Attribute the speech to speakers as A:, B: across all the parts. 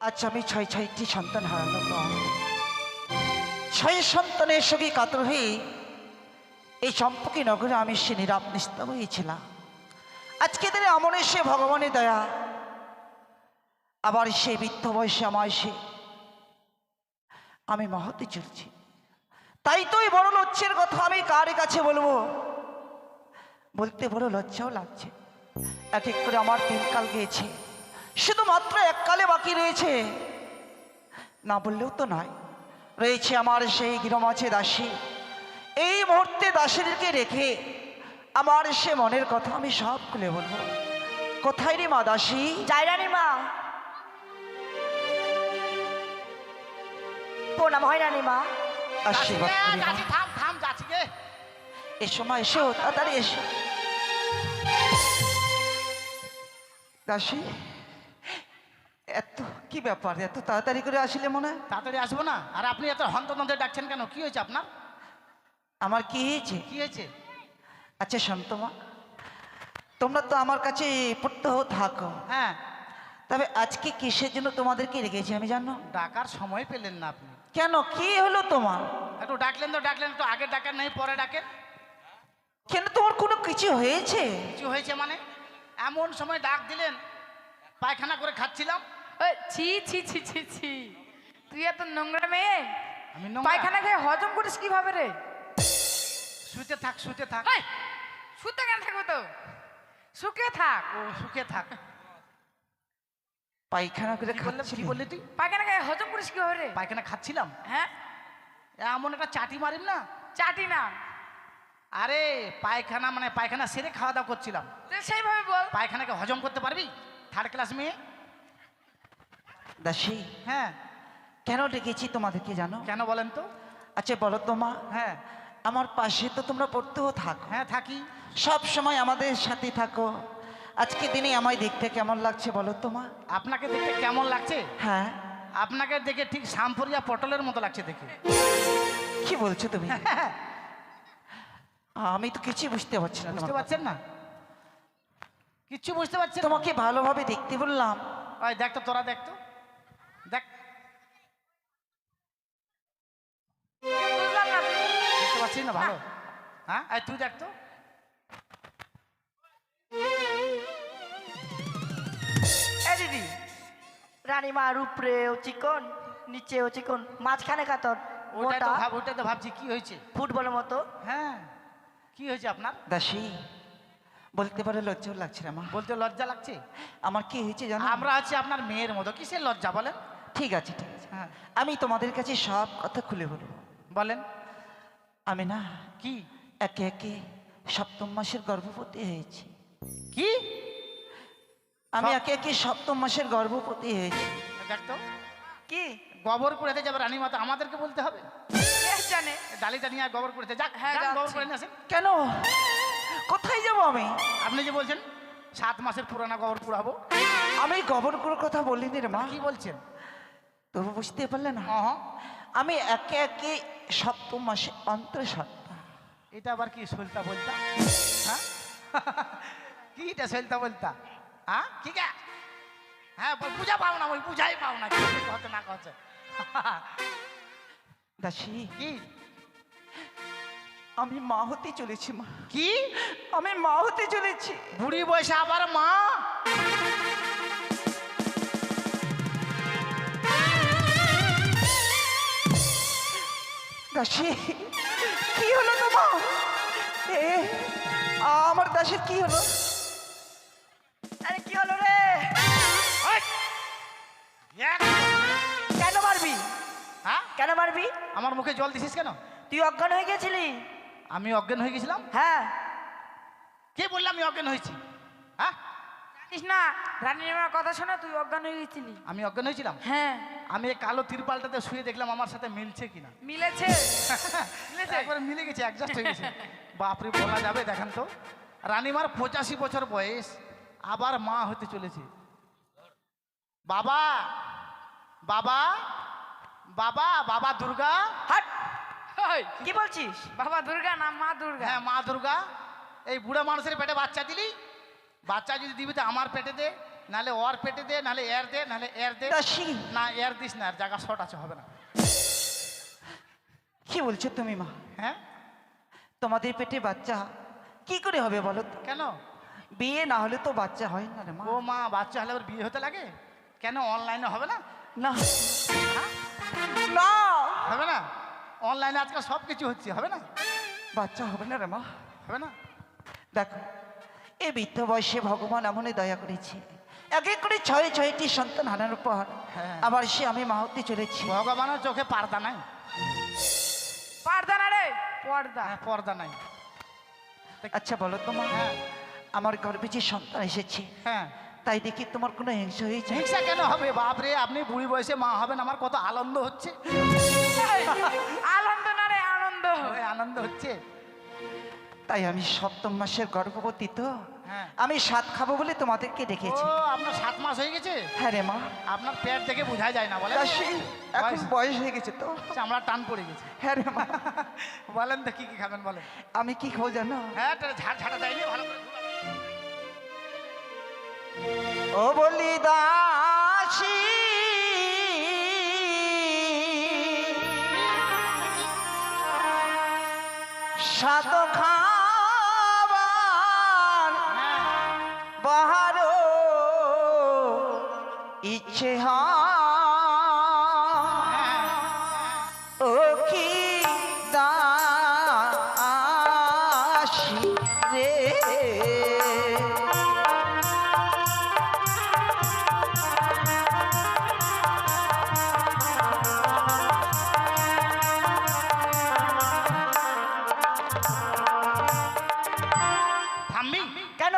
A: আচ্ছা আমি ছয় ছয়টি সন্তান হারানো ছয় সন্তানের সঙ্গে কাতর হয়ে এই চম্পকী নগরে আমি সে নিরাপ নিস্তব হয়েছিলাম। আজকে দিনে আমন এসে ভগবানের দয়া। আবার সে বৃদ্ধ বয়সে আমায় সে আমি মহতে চলছি। তাই তো এই বড় লজ্জের কথা আমি কার কাছে বলব? বলতে বড় লজ্জাও লাগছে। এক এক করে আমার দিনকাল গিয়েছে। শুধুমাত্র এককালে বাকি রয়েছে। না বললেও তো নয় রয়েছে আমার সেই গৃহমাছে দাসী। এই মুহূর্তে দাসীদেরকে রেখে আমার সে মনের কথা আমি সব খুলে বলব। কোথায় রে মা দাসী?
B: যাই মা। প্রণাম হয় রানী মা।
A: আশীর্বাদ করি মা।
C: যাচ্ছি থাম থাম যাচ্ছি গে
A: এসো মা এসো তাড়াতাড়ি এসো। দাসী এত কি ব্যাপার? এত তাড়াতাড়ি করে আসলে মনে হয়?
C: তাড়াতাড়ি আসব না? আর আপনি এত হন্তদন্তে ডাকছেন কেন? কি হয়েছে আপনার?
A: আমার কি হয়েছে?
C: কি হয়েছে?
A: আচ্ছা শান্তমা তোমরা তো আমার কাছে প্রত্যহ থাকো।
C: হ্যাঁ।
A: তবে আজকে কিসের জন্য তোমাদেরকে রেখেছি আমি জানো?
C: ডাকার সময় পেলেন না আপনি।
A: কেন? কি হলো তোমার?
C: একটু ডাকলেন তো ডাকলেন। একটু আগে ডাকেন নেই পরে ডাকেন।
A: কেন তোমার কোনো কিছু হয়েছে?
C: কিছু হয়েছে মানে? এমন সময় ডাক দিলেন পায়খানা করে খাচ্ছিলাম।
D: ছি ছি ছি ছি ছি। তুই এত নোংরা মেয়ে?
C: আমি নোংরা?
D: পায়খানা খেয়ে হজম করিস কীভাবে রে?
C: শুতে থাক শুতে থাক।
D: শুতে কেন থাকব তো? শুকে থাক।
C: ও সুখে থাক।
A: পায়খানা করে
C: কি কি বললি তুই?
D: পায়খানা খেয়ে হজম করিস কীভাবে রে?
C: পায়খানা খাচ্ছিলাম?
D: হ্যাঁ।
C: এমন একটা চাটি মারিম না?
D: চাটি না।
C: আরে পায়খানা মানে পায়খানা সেরে খাওয়া দাওয়া করছিলাম।
D: তো সেইভাবে বল।
C: পায়খানাকে হজম করতে পারবি? থার্ড ক্লাস মেয়ে?
A: দাসী
C: হ্যাঁ।
A: কেন ডেকেছি তোমাদেরকে জানো?
C: কেন বলেন তো?
A: আচ্ছা বলো তোমা
C: হ্যাঁ।
A: আমার পাশে তো তোমরা পড়তেও থাকো।
C: হ্যাঁ থাকি।
A: সব সময় আমাদের সাথে থাকো। আজকে দিনে আমায় দেখতে কেমন লাগছে বলো তোমা
C: আপনাকে দেখতে কেমন লাগছে?
A: হ্যাঁ।
C: আপনাকে দেখে ঠিক সাম্পরিয়া পটলের মতো লাগছে দেখে।
A: কি বলছো তুমি? আমি তো কিছুই বুঝতে পারছি না
C: বুঝতে পারছেন না? কিচ্ছু বুঝতে
A: পারছি। তোমাকে ভালোভাবে দেখতে বললাম।
C: ওই দেখ তো তোরা দেখ দেখতে না ভালো। হ্যাঁ? এই তুই দেখ তো।
B: এ দিদি রানী মার উপরেও চিকন নিচেও চিকন মাঝখানে কাতর।
C: ওটাই তো ভাব ওটাই তো ভাবছি কি হয়েছে?
B: ফুটবলের মতো।
C: হ্যাঁ। কি হয়েছে আপনার?
A: দাসী বলতে পারে লজ্জাও লাগছে না মা।
C: বলতে লজ্জা লাগছে?
A: আমার কি হয়েছে জানো?
C: আমরা আছি আপনার মেয়ের মতো কিসের লজ্জা বলেন?
A: ঠিক আছে ঠিক আছে।
C: হ্যাঁ।
A: আমি তোমাদের কাছে সব কথা খুলে বলব।
C: বলেন।
A: আমি না
C: কি?
A: একে একে সপ্তম মাসের গর্ভবতী হয়েছি।
C: কি?
A: আমি একে একে সপ্তম মাসের গর্ভবতী হয়েছি।
C: দেখ তো
B: কি?
C: গোবর কুড়াতে যাবে রানী মাতা আমাদেরকে বলতে হবে।
D: জানে?
C: ডালিটা নিয়ে আয় গোবর কুড়াতে যাক
D: হ্যাঁ,
C: গোবর। আসেন।
A: কেন? কোথায় যাব আমি?
C: আপনি যে বলছেন সাত মাসের পুরানা গোবর কুড়াবো
A: আমি গবর করার কথা বলিনি রে মা।
C: কি বলছেন?
A: তবু বুঝতে পারলে না।
C: অহ।
A: আমি একে একে সপ্তম মাসে অন্তর সত্তা
C: এটা আবার কি সলতা বলতা? হ্যাঁ? কি এটা সলতা বলতা? হ্যাঁ? কি কে? হ্যাঁ বল, বুঝা পাও না ওই বুঝাই পাও না কি কথা না কথা
A: দাসী।
C: কি?
A: আমি মা হতে চলেছি মা।
C: কি?
A: আমি মা হতে চলেছি।
C: বুড়ি বয়সে আবার মা?
A: দাসী কি হলো তোমার? এ আমার দাসের কি হলো?
B: আরে কি হলো রে? কেন মারবি?
C: হ্যাঁ?
B: কেন মারবি?
C: আমার মুখে জল দিছিস কেন?
B: তুই অজ্ঞান হয়ে গেছিলি।
C: আমি অজ্ঞান হয়ে গেছিলাম?
B: হ্যাঁ।
C: কে বললাম আমি অজ্ঞান হয়েছি? হ্যাঁ
D: না রানীর মার কথা শোনা তুই অজ্ঞান হয়ে গেছিলি।
C: আমি অজ্ঞান হয়েছিলাম?
D: হ্যাঁ।
C: আমি এই কালো তিরপালটাতে শুয়ে দেখলাম আমার সাথে মিলছে কিনা।
D: মিলেছে? মিলেছে?
C: একবারে মিলে গেছে অ্যাডজাস্ট হয়ে গেছে। বাপরে বলা যাবে দেখেন তো। রানীমার পঁচাশি বছর বয়স আবার মা হতে চলেছে। বাবা বাবা বাবা বাবা দুর্গা।
B: হাট! কি বলছিস?
D: বাবা দুর্গা না মা দুর্গা?
C: হ্যাঁ মা দুর্গা। এই বুড়ো মানুষের পেটে বাচ্চা দিলি? বাচ্চা যদি দিবি তো আমার পেটে দে নাহলে ওর পেটে দে নাহলে এর দে নাহলে এর দে। না এর দিস না এর জায়গা শর্ট আছে হবে না।
A: কি বলছো তুমি মা?
C: হ্যাঁ?
A: তোমাদের পেটে বাচ্চা কি করে হবে বলো
C: কেন?
A: বিয়ে না হলে তো বাচ্চা হয় না রে মা।
C: ও মা বাচ্চা হলে ওর বিয়ে হতে লাগে? কেন অনলাইনে হবে না?
A: না। না।
C: হবে না? অনলাইনে আজকাল সব কিছু হচ্ছে হবে না?
A: বাচ্চা হবে না রে মা।
C: হবে না?
A: দেখো এই বৃদ্ধ বয়সে ভগবান এমনই দয়া করেছে। এক এক করে ছয় ছয়টি সন্তান হারানোর পর
C: হ্যাঁ।
A: আবার সে আমি মা হতে চলেছি।
C: ভগবানের চোখে পর্দা নাই।
D: পর্দা না রে পর্দা।
C: হ্যাঁ পর্দা নাই।
A: আচ্ছা বলো তোমার
C: হ্যাঁ।
A: আমার গর্বে যে সন্তান এসেছে
C: হ্যাঁ।
A: তাই দেখি তোমার কোনো হিংসা হয়েছে
C: হিংসা কেন হবে? বাপরে আপনি বুড়ি বয়সে মা হবেন আমার কত আনন্দ হচ্ছে।
D: আনন্দ না রে আনন্দ।
C: আনন্দ হচ্ছে।
A: তাই আমি সপ্তম মাসের গর্ভবতী তো।
C: হ্যাঁ।
A: আমি সাত খাব বলে তোমাদেরকে ডেকেছি।
C: আপনার সাত মাস হয়ে গেছে?
A: হ্যাঁ রে মা।
C: আপনার পেট দেখে বোঝা যায় না বলে
A: এখন
C: বয়স-
A: হয়ে গেছে তো।
C: চামড়া টান পড়ে গেছে।
A: হ্যাঁ রে মা।
C: বলেন তো কি কি খাবেন বলেন।
A: আমি কি খাব জানো?
C: হ্যাঁ ঝাড় ঝাড়া দেয়নি ভালো
A: ও বলি দাসী। সাত রে
B: কেন?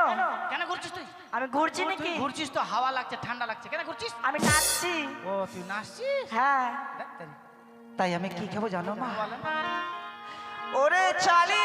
C: কেন ঘুরছিস তুই?
B: আমি ঘুরছি নাকি?
C: ঘুরছিস তো হাওয়া লাগছে ঠান্ডা লাগছে কেন ঘুরছিস?
B: আমি নাচছি।
C: ও তুই নাচছিস?
B: হ্যাঁ।
A: তাই আমি কি খাব জানো মা? ওরে চালি!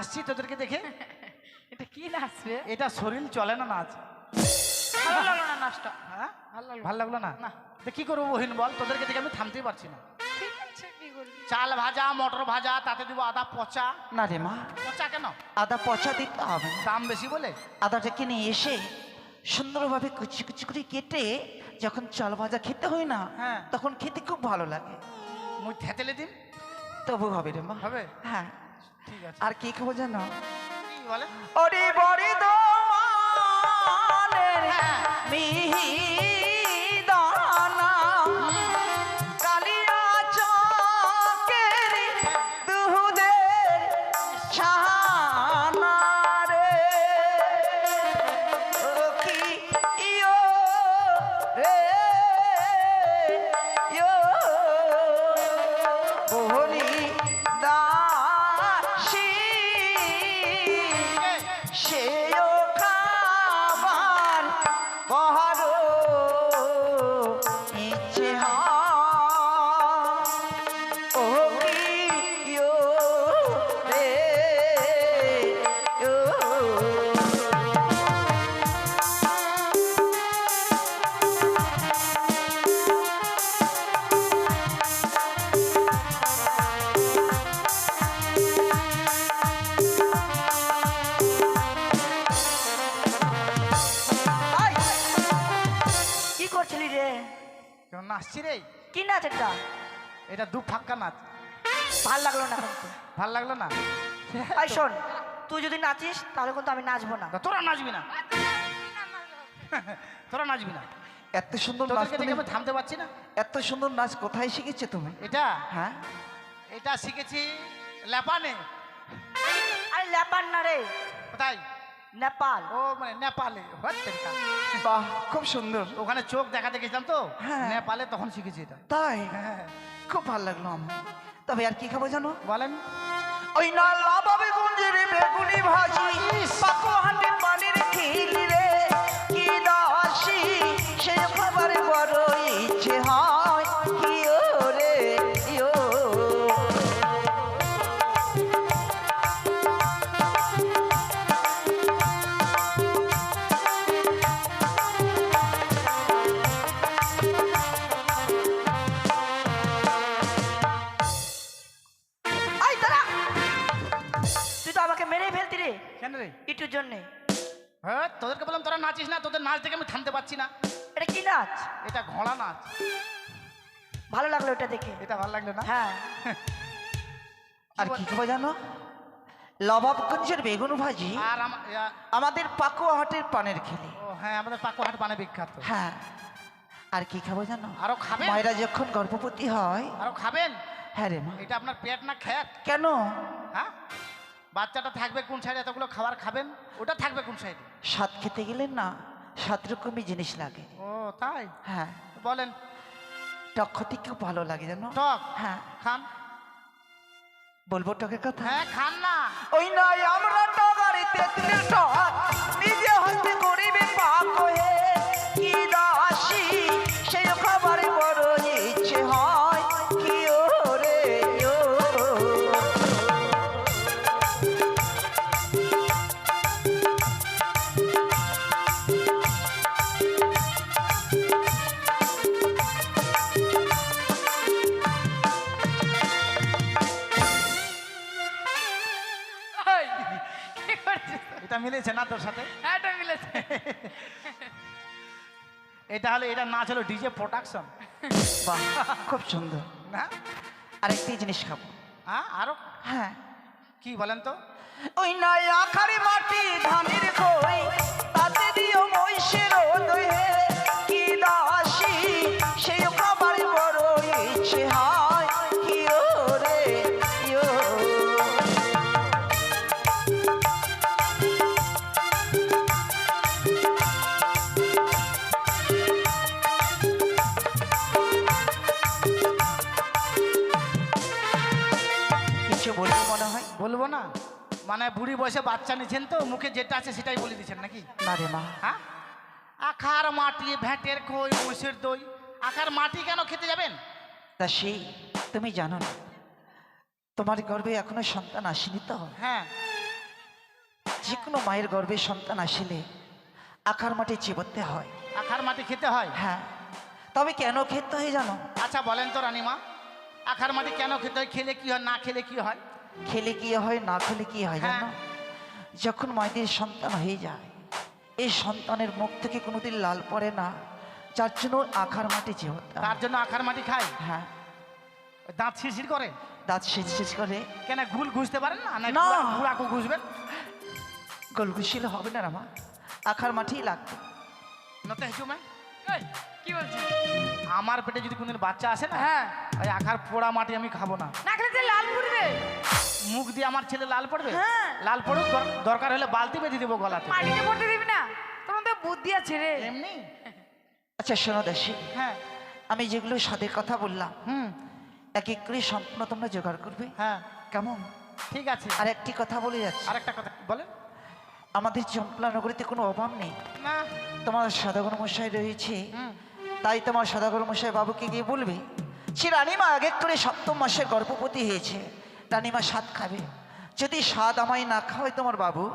C: নাচছি তোদেরকে দেখে?
D: এটা কি নাচ রে?
C: এটা শরীর চলে না নাচ?
D: ভালো লাগল না নাচটা?
C: হ্যাঁ?
D: ভালো লাগল।
C: ভালো লাগল না?
D: না।
C: তো কি করব বহিন বল তোদেরকে দেখে আমি থামতেই পারছি না।
D: কি করবি?
C: চাল ভাজা মটর ভাজা তাতে দিব আদা পচা।
A: না রে মা।
C: পচা কেন?
A: আদা পচা দিতে হবে
C: দাম বেশি বলে?
A: আদাটাকে নিয়ে এসে সুন্দরভাবে কুচি কুচি করে কেটে যখন চাল ভাজা খেতে হয় না
C: হ্যাঁ।
A: তখন খেতে খুব ভালো লাগে।
C: মুই থেতেলে দিন
A: তবু হবে রে মা।
C: হবে?
A: হ্যাঁ। আর কি খাব জানো? ওরে বড়ি দোমানের মিহি। Oh,
C: নাচছি রে।
B: কি নাচ এটা?
C: এটা দু ফাক্কা নাচ।
B: ভালো লাগল না কিন্তু।
C: ভালো লাগল না?
B: এই শোন তুই যদি নাচিস তাহলে কিন্তু আমি নাচবো না।
C: তোরা নাচবি না। তোরা নাচবি না।
A: এত সুন্দর নাচ তুমি
C: থামতে পারছি না।
A: এত সুন্দর নাচ কোথায় শিখেছো তুমি?
C: এটা?
A: হ্যাঁ?
C: এটা শিখেছি লেপানে।
B: আরে লেপান না রে।
C: কোথায়?
B: নেপাল।
C: ও মানে নেপালে।
A: বাহ খুব সুন্দর।
C: ওখানে চোখ দেখাতে গেছিলাম তো?
A: হ্যাঁ।
C: নেপালে তখন শিখেছি এটা।
A: তাই?
C: হ্যাঁ।
A: খুব ভালো লাগল আমার। তবে আর কি খাব জানো?
C: বলেন।
A: ওই না লাভাবে গুঞ্জের বেগুনি ভাজি। পাকো হাতে পানির
B: এটা
C: ঘোড়া নাচ।
B: ভালো লাগল এটা দেখে।
C: এটা ভালো লাগল না?
B: হ্যাঁ।
A: আর কি খাব জানো? লবাবগঞ্জের বেগুন ভাজি
C: আর
A: আমাদের পাকুয়া হাটের পানের খেলি।
C: ও হ্যাঁ আমাদের পাকুহাট পানে বিখ্যাত।
A: হ্যাঁ। আর কি খাব জানো?
C: আরও খাবেন?
A: মায়েরা যখন গর্ভবতী হয়
C: আরও খাবেন?
A: হ্যাঁ রে মা।
C: এটা আপনার পেট না খেত
A: কেন?
C: হ্যাঁ? বাচ্চাটা থাকবে কোন সাইডে? এতগুলো খাবার খাবেন? ওটা থাকবে কোন সাইডে?
A: স্বাদ খেতে গেলেন না। সাত রকমই জিনিস লাগে।
C: ও তাই?
A: হ্যাঁ।
C: বলেন।
A: টক ক্ষতি খুব ভালো লাগে জানো?
C: টক?
A: হ্যাঁ।
C: খান?
A: বলব টকের কথা?
C: হ্যাঁ খান না।
A: ওই নয় আমরা টগারে তেঁতুলের টক।
C: মিলেছে না তোর সাথে?
D: হ্যাঁ এটা মিলেছে।
C: এটা হলো এটা নাচ হলো ডিজে প্রোডাকশন।
A: বাহ খুব সুন্দর।
C: না?
A: আরেকটি জিনিস খাব।
C: হ্যাঁ আরও?
A: হ্যাঁ।
C: কি বলেন তো?
A: ওই নয় আখারি মাটি ধানের কই মানে
C: বুড়ি বয়সে বাচ্চা নিছেন তো মুখে যেটা আছে সেটাই বলে দিচ্ছেন নাকি?
A: না রে মা।
C: হ্যাঁ? আখার মাটি ভেটের খই মহিষের দই আখার মাটি কেন খেতে যাবেন?
A: তা সেই তুমি জানো না তোমার গর্ভে এখনও সন্তান আসেনি তো?
C: হ্যাঁ।
A: যে কোনো মায়ের গর্ভে সন্তান আসিলে আখার মাটি চিবতে হয়।
C: আখার মাটি খেতে হয়?
A: হ্যাঁ। তবে কেন খেতে হয় জানো?
C: আচ্ছা বলেন তো রানিমা আখার মাটি কেন খেতে হয়? খেলে কি হয় না খেলে কি হয়?
A: খেলে কি হয় না খেলে কি হয় জানো?
C: হ্যাঁ।
A: যখন মায়েদের সন্তান হয়ে যায় এই সন্তানের মুখ থেকে কোনোদিন লাল পড়ে না যার জন্য আখার মাটি হয়।
C: তার জন্য আখার মাটি খায়?
A: হ্যাঁ।
C: দাঁত শিরশির করে?
A: দাঁত শেষ করে।
C: কেন গুল ঘুষতে পারেন না? না
A: না।
C: ঘুরাকু ঘুষবেন?
A: গোলঘুষিলে হবে না রামা আখার মাটি লাগবে।
C: নতে হেঁচু ম্যাম
D: ওই, কি বলছিস
C: আমার পেটে যদি কোনদিন বাচ্চা আসে না
D: হ্যাঁ।
C: ওই আখার পোড়া মাটি আমি খাব না।
D: না খেলে যে লাল পড়বে।
C: মুখ দিয়ে আমার ছেলে লাল পড়বে?
D: হ্যাঁ।
C: লাল পড়ুক দর- দরকার হলে বালতি বেঁধে দেবো গলাতে।
D: মাটিতে পড়তে দিবি না? তোমার তো বুদ্ধি আছে রে।
C: এমনি?
A: আচ্ছা শোনো দাসী
C: হ্যাঁ।
A: আমি যেগুলো স্বাদের কথা বললাম
C: হুম।
A: এক এক করে সম্পূর্ণ তোমরা জোগাড় করবে।
C: হ্যাঁ।
A: কেমন?
C: ঠিক আছে।
A: আর একটি কথা বলে যাচ্ছি।
C: আরেকটা কথা বলেন।
A: আমাদের চম্পলা নগরীতে কোনো অভাব নেই।
C: না।
A: তোমার সদাগর মশাই রয়েছে।
C: হুম।
A: তাই তোমার সদাগর মশাই বাবুকে গিয়ে বলবে সে রানিমা আগে করে সপ্তম মাসে গর্ভবতী হয়েছে রানিমা স্বাদ খাবে। যদি স্বাদ আমায় না খাওয়াই তোমার বাবু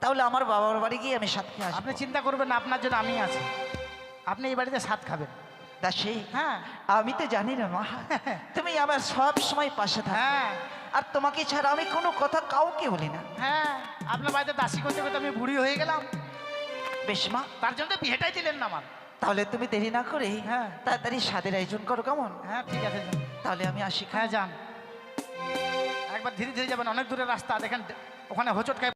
A: তাহলে আমার বাবার বাড়ি গিয়ে আমি স্বাদ খেয়ে
C: আপনি চিন্তা করবেন না, আপনার জন্য আমি আছি। আপনি এই বাড়িতে স্বাদ খাবেন।
A: দাসী
C: হ্যাঁ।
A: আমি তো জানি না মা। তুমি আমার সব সময় পাশে থাকো।
C: হ্যাঁ।
A: আর তোমাকে ছাড়া আমি কোনো কথা কাউকে বলি না।
C: হ্যাঁ আপনার বাড়িতে দাসি করতে করতে আমি বুড়ি হয়ে গেলাম।
A: বেশ মা।
C: তার জন্য তো বিয়েটাই দিলেন না আমার।
A: তাহলে তুমি দেরি না করে
C: হ্যাঁ।
A: তাড়াতাড়ি স্বাদের আয়োজন করো কেমন?
C: হ্যাঁ ঠিক আছে।
A: তাহলে আমি আসি
C: হ্যাঁ যান। একবার ধীরে ধীরে যাবেন অনেক দূরে রাস্তা দেখেন ওখানে হোচটকায়